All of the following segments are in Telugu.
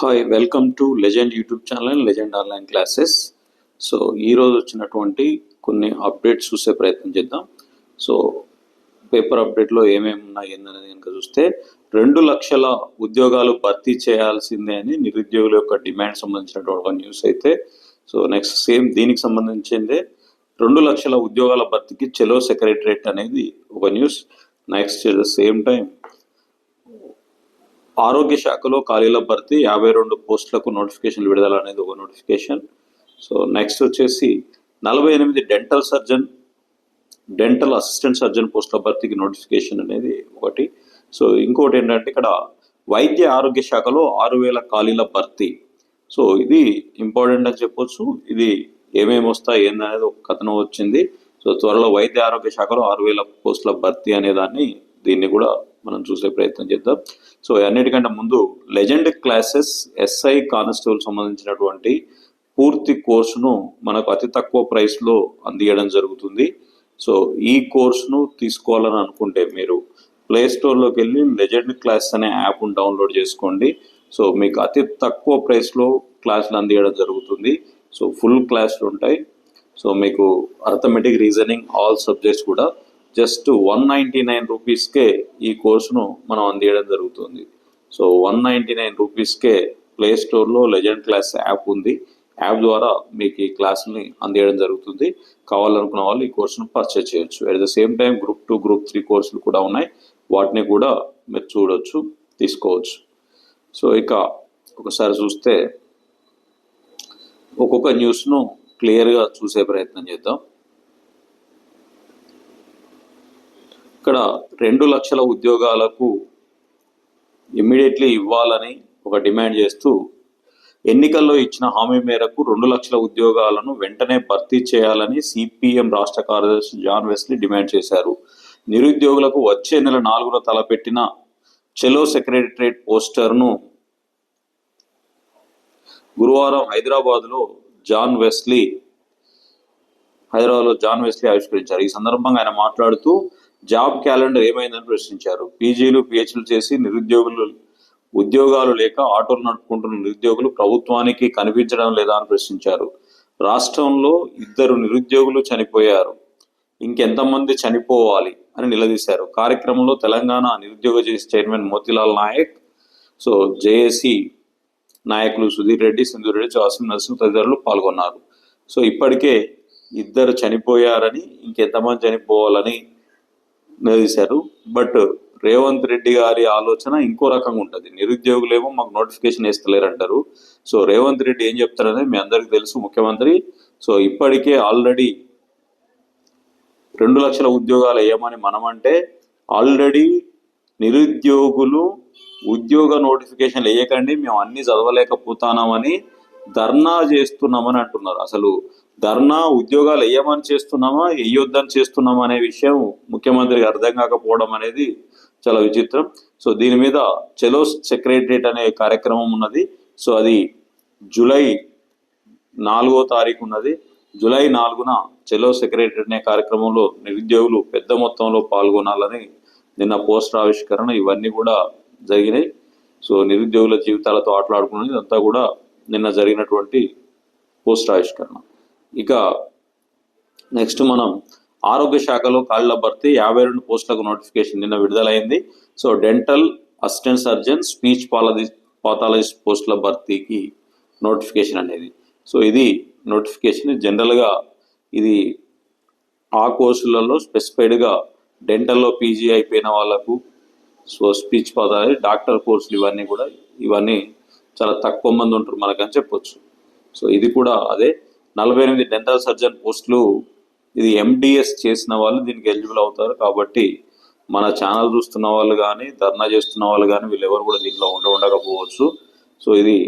Hi welcome to legend YouTube channel legend online classes so ఈరోజు వచ్చినటువంటి కొన్ని అప్డేట్స్ చూసే ప్రయత్నం చేద్దాం. సో పేపర్ అప్డేట్లో ఏమేమి ఉన్నాయి ఏందనేది కనుక చూస్తే రెండు లక్షల ఉద్యోగాలు భర్తీ చేయాల్సిందే అని నిరుద్యోగుల యొక్క డిమాండ్ సంబంధించినటువంటి ఒక న్యూస్ అయితే సో నెక్స్ట్ సేమ్ దీనికి సంబంధించిందే రెండు లక్షల ఉద్యోగాల భర్తీకి చెలో సెక్రటరేట్ అనేది ఒక న్యూస్ నెక్స్ట్ సేమ్ టైం ఆరోగ్య శాఖలో ఖాళీల భర్తీ యాభై రెండు పోస్టులకు నోటిఫికేషన్ విడుదల అనేది ఒక నోటిఫికేషన్. సో నెక్స్ట్ వచ్చేసి నలభై ఎనిమిది dental surgeon dental assistant surgeon పోస్టుల భర్తీకి నోటిఫికేషన్ అనేది ఒకటి. సో ఇంకోటి ఏంటంటే ఇక్కడ వైద్య ఆరోగ్య శాఖలో ఆరు వేల ఖాళీల భర్తీ. సో ఇది ఇంపార్టెంట్ అని చెప్పొచ్చు. ఇది ఏమేమి వస్తాయి ఏందనేది ఒక కథనం వచ్చింది. సో త్వరలో వైద్య ఆరోగ్య శాఖలో ఆరు వేల పోస్టుల భర్తీ అనే దాన్ని దీన్ని కూడా మనం చూసే ప్రయత్నం చేద్దాం. సో అన్నిటికంటే ముందు లెజెండ్ క్లాసెస్ ఎస్ఐ కానిస్టేబుల్ సంబంధించినటువంటి పూర్తి కోర్సును మనకు అతి తక్కువ ప్రైస్లో అందియడం జరుగుతుంది. సో ఈ కోర్సును తీసుకోవాలని అనుకుంటే మీరు ప్లే స్టోర్లోకి వెళ్ళి లెజెండ్ క్లాస్ అనే యాప్ను డౌన్లోడ్ చేసుకోండి. సో మీకు అతి తక్కువ ప్రైస్లో క్లాసులు అందియడం జరుగుతుంది. సో ఫుల్ క్లాసులు ఉంటాయి. సో మీకు అర్థమెటిక్ రీజనింగ్ ఆల్ సబ్జెక్ట్స్ కూడా జస్ట్ వన్ నైంటీ నైన్ రూపీస్కే ఈ కోర్సును మనం అందియడం జరుగుతుంది. సో వన్ నైంటీ నైన్ రూపీస్కే ప్లే స్టోర్లో లెజెండ్ క్లాస్ యాప్ ఉంది. యాప్ ద్వారా మీకు ఈ క్లాస్ని అందియడం జరుగుతుంది. కావాలనుకున్న వాళ్ళు ఈ కోర్సును పర్చేజ్ చేయొచ్చు. At the same time group two group three కోర్సులు కూడా ఉన్నాయి. వాటిని కూడా మీరు చూడొచ్చు తీసుకోవచ్చు. సో ఇక ఒకసారి చూస్తే ఒక్కొక్క న్యూస్ను క్లియర్గా చూసే ప్రయత్నం చేద్దాం. ఇక్కడ రెండు లక్షల ఉద్యోగాలకు ఇమ్మీడియట్లీ ఇవ్వాలని ఒక డిమాండ్ చేస్తూ ఎన్నికల్లో ఇచ్చిన హామీ మేరకు రెండు లక్షల ఉద్యోగాలను వెంటనే భర్తీ చేయాలని సిపిఎం రాష్ట్ర కార్యదర్శి జాన్ వెస్లీ డిమాండ్ చేశారు. నిరుద్యోగులకు వచ్చే నెల నాలుగున తలపెట్టిన చెలో సెక్రటరేట్ పోస్టర్ను గురువారం హైదరాబాద్లో జాన్ వెస్లీ హైదరాబాద్లో జాన్ వెస్లీ ఆవిష్కరించారు. ఈ సందర్భంగా ఆయన మాట్లాడుతూ జాబ్ క్యాలెండర్ ఏమైందని ప్రశ్నించారు. పీజీలు పిహెచ్లు చేసి నిరుద్యోగులు ఉద్యోగాలు లేక ఆటోలు నడుపుకుంటున్న నిరుద్యోగులు ప్రభుత్వానికి కనిపించడం లేదా అని ప్రశ్నించారు. రాష్ట్రంలో ఇద్దరు నిరుద్యోగులు చనిపోయారు. ఇంకెంతమంది చనిపోవాలి అని నిలదీశారు. కార్యక్రమంలో తెలంగాణ నిరుద్యోగ JC chairman Motilal Naik so JAC నాయకులు సుధీర్ రెడ్డి సింధూర్ రెడ్డి జాసిం నరసింహ తదితరులు పాల్గొన్నారు. సో ఇప్పటికే ఇద్దరు చనిపోయారని ఇంకెంతమంది చనిపోవాలని నిలదీశారు బట్ రేవంత్ రెడ్డి గారి ఆలోచన ఇంకో రకంగా ఉంటుంది. నిరుద్యోగులేమో మాకు నోటిఫికేషన్ వేస్తలేరు అంటారు సో రేవంత్ రెడ్డి ఏం చెప్తారనేది మీ అందరికి తెలుసు ముఖ్యమంత్రి. సో ఇప్పటికే ఆల్రెడీ రెండు లక్షల ఉద్యోగాలు వేయమని మనమంటే ఆల్రెడీ నిరుద్యోగులు ఉద్యోగ నోటిఫికేషన్ వేయకండి మేము అన్ని చదవలేకపోతున్నామని ధర్నా చేస్తున్నామని అంటున్నారు. అసలు ధర్నా ఉద్యోగాలు వేయమని చేస్తున్నామా వేయొద్దని చేస్తున్నామా అనే విషయం ముఖ్యమంత్రికి అర్థం కాకపోవడం అనేది చాలా విచిత్రం. సో దీని మీద చెలో సెక్రటరేట్ అనే కార్యక్రమం ఉన్నది. సో అది జూలై నాలుగో తారీఖు ఉన్నది. జూలై నాలుగున చెలో సెక్రటరేట్ అనే కార్యక్రమంలో నిరుద్యోగులు పెద్ద మొత్తంలో పాల్గొనాలని నిన్న పోస్టర్ ఆవిష్కరణ ఇవన్నీ కూడా జరిగినాయి. సో నిరుద్యోగుల జీవితాలతో ఆటలాడుకున్నది అంతా కూడా నిన్న జరిగినటువంటి పోస్టర్ ఆవిష్కరణ. ఇక నెక్స్ట్ మనం ఆరోగ్య శాఖలో ఖాళీల భర్తీ యాభై రెండు పోస్టులకు నోటిఫికేషన్ నిన్న విడుదలైంది. So dental assistant surgeon speech పాలజీ pathologist పోస్టుల భర్తీకి నోటిఫికేషన్ అనేది. సో ఇది నోటిఫికేషన్ జనరల్గా ఇది ఆ కోర్సులలో స్పెసిఫైడ్గా డెంటల్లో పీజీ అయిపోయిన వాళ్ళకు సో స్పీచ్ పదాలు డాక్టర్ కోర్సులు ఇవన్నీ కూడా ఇవన్నీ చాలా తక్కువ మంది ఉంటారు మనకని చెప్పొచ్చు. సో ఇది కూడా అదే. నలభై ఎనిమిది డెంటల్ సర్జన్ పోస్టులు ఇది ఎండిఎస్ చేసిన వాళ్ళు దీనికి ఎలిజిబుల్ అవుతారు. కాబట్టి మన ఛానల్ చూస్తున్న వాళ్ళు కానీ ధర్నా చేస్తున్న వాళ్ళు కానీ వీళ్ళు ఎవరు కూడా దీంట్లో ఉండ ఉండకపోవచ్చు. సో ఇది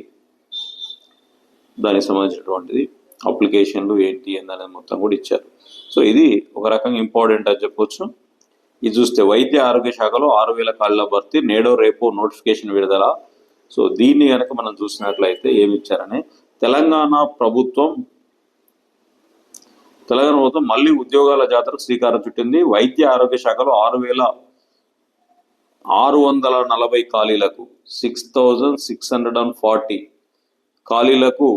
దానికి సంబంధించినటువంటిది. అప్లికేషన్లు ఏంటి అనేది మొత్తం కూడా ఇచ్చారు. సో ఇది ఒక రకంగా ఇంపార్టెంట్ అని చెప్పొచ్చు. ఇది చూస్తే వైద్య ఆరోగ్య శాఖలో ఆరు వేల కాళ్ళ భర్తీ నేడో రేపు నోటిఫికేషన్ విడుదల. సో దీన్ని కనుక మనం చూసినట్లయితే ఏమి ఇచ్చారని? తెలంగాణ ప్రభుత్వం తెలంగాణ ప్రభుత్వం మళ్ళీ ఉద్యోగాల జాతరకు శ్రీకారం చుట్టింది. వైద్య ఆరోగ్య శాఖలో ఆరు వేల ఆరు వందల నలభై ఖాళీలకు six thousand six hundred and forty ఖాళీలకు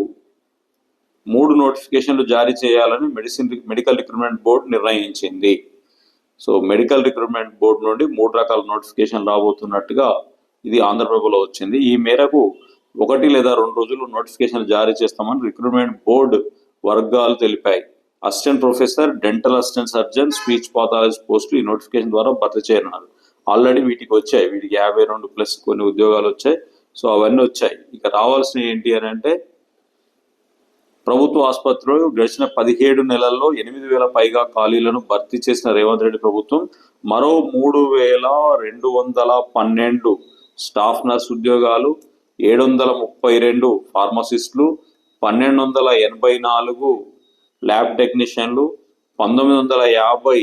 మూడు నోటిఫికేషన్లు జారీ చేయాలని మెడిసిన్ మెడికల్ రిక్రూట్మెంట్ బోర్డు నిర్ణయించింది. సో మెడికల్ రిక్రూట్మెంట్ బోర్డు నుండి మూడు రకాల నోటిఫికేషన్ రాబోతున్నట్టుగా ఇది ఆంధ్రప్రభలో వచ్చింది. ఈ మేరకు ఒకటి లేదా రెండు రోజులు నోటిఫికేషన్ జారీ చేస్తామని రిక్రూట్మెంట్ బోర్డు వర్గాలు తెలిపాయి. Assistant professor dental assistant surgeon speech pathology పోస్టులు ఈ నోటిఫికేషన్ ద్వారా భర్తీ చేయనున్నారు. ఆల్రెడీ వీటికి వచ్చాయి. వీటికి యాభై రెండు ప్లస్ కొన్ని ఉద్యోగాలు వచ్చాయి. సో అవన్నీ వచ్చాయి. ఇక రావాల్సిన ఏంటి అని అంటే ప్రభుత్వ ఆసుపత్రిలో గడిచిన పదిహేడు నెలల్లో ఎనిమిది వేల పైగా ఖాళీలను భర్తీ చేసిన రేవంత్ రెడ్డి ప్రభుత్వం మరో మూడు వేల రెండు వందల పన్నెండు స్టాఫ్ నర్స్ ఉద్యోగాలు ఏడు వందల ముప్పై రెండు ఫార్మసిస్టులు పన్నెండు వందల ఎనభై నాలుగు ల్యాబ్ టెక్నీషియన్లు పంతొమ్మిది వందల యాభై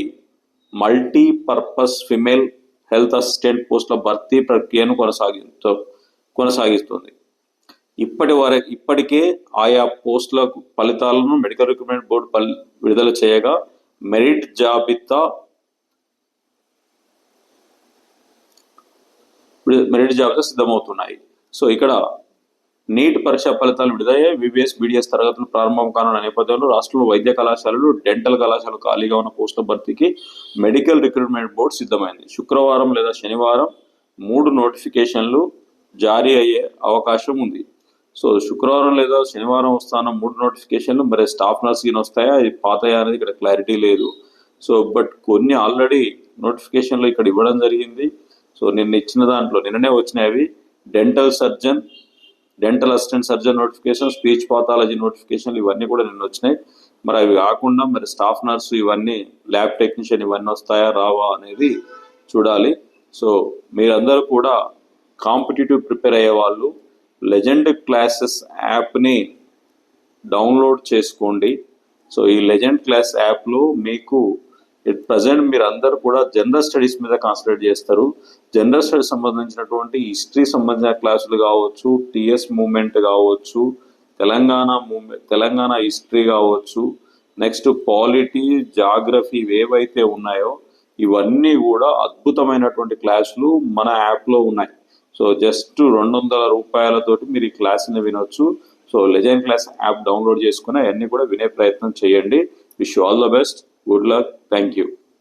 మల్టీపర్పస్ ఫిమేల్ హెల్త్ అసిస్టెంట్ పోస్టుల భర్తీ ప్రక్రియను కొనసాగిస్తూ కొనసాగిస్తుంది. ఇప్పటి వరకు ఇప్పటికే ఆయా పోస్టుల ఫలితాలను మెడికల్ రిక్రూట్మెంట్ బోర్డు విడుదల చేయగా మెరిట్ జాబితా మెరిట్ జాబితా సిద్ధమవుతున్నాయి. సో ఇక్కడ నీట్ పరీక్ష ఫలితాలు విడుదలయ్యాయి. విబిఎస్ బీడీఎస్ తరగతులు ప్రారంభం కానున్న నేపథ్యంలో రాష్ట్రంలో వైద్య కళాశాలలు డెంటల్ కళాశాలలు ఖాళీగా ఉన్న పోస్టుల భర్తీకి మెడికల్ రిక్రూట్మెంట్ బోర్డు సిద్ధమైంది. శుక్రవారం లేదా శనివారం మూడు నోటిఫికేషన్లు జారీ అయ్యే అవకాశం ఉంది. సో శుక్రవారం లేదా శనివారం వస్తాన మూడు నోటిఫికేషన్లు మరి స్టాఫ్ నర్సింగ్ వస్తాయా? అది పాతయా అనేది ఇక్కడ క్లారిటీ లేదు. సో బట్ కొన్ని ఆల్రెడీ నోటిఫికేషన్లు ఇక్కడ ఇవ్వడం జరిగింది. సో నిన్న ఇచ్చిన దాంట్లో నిన్ననే వచ్చినాయి అవి dental surgeon dental assistant surgeon notification speech pathology నోటిఫికేషన్లు ఇవన్నీ కూడా నిన్న వచ్చినాయి. మరి అవి కాకుండా మరి స్టాఫ్ నర్సు ఇవన్నీ ల్యాబ్ టెక్నీషియన్ ఇవన్నీ వస్తాయా రావా అనేది చూడాలి. సో మీరందరూ కూడా కాంపిటేటివ్ ప్రిపేర్ అయ్యే వాళ్ళు లెజెండ్ క్లాసెస్ యాప్ని డౌన్లోడ్ చేసుకోండి. సో ఈ లెజెండ్ క్లాస్ యాప్లో మీకు ఎట్ ప్రజెంట్ మీరు అందరు కూడా జనరల్ స్టడీస్ మీద కాన్సన్ట్రేట్ చేస్తారు. జనరల్ స్టడీస్ సంబంధించినటువంటి హిస్టరీ సంబంధించిన క్లాసులు కావచ్చు టిఎస్ మూమెంట్ కావచ్చు తెలంగాణ మూమెంట్ తెలంగాణ హిస్టరీ కావచ్చు నెక్స్ట్ పాలిటీ జాగ్రఫీ ఏవైతే ఉన్నాయో ఇవన్నీ కూడా అద్భుతమైనటువంటి క్లాసులు మన యాప్లో ఉన్నాయి. సో జస్ట్ రెండు వందల రూపాయలతోటి మీరు ఈ క్లాస్ని వినొచ్చు. So legend class app download చేసుకుని అవన్నీ కూడా వినే ప్రయత్నం చేయండి. Wish all the best Good luck. Thank you.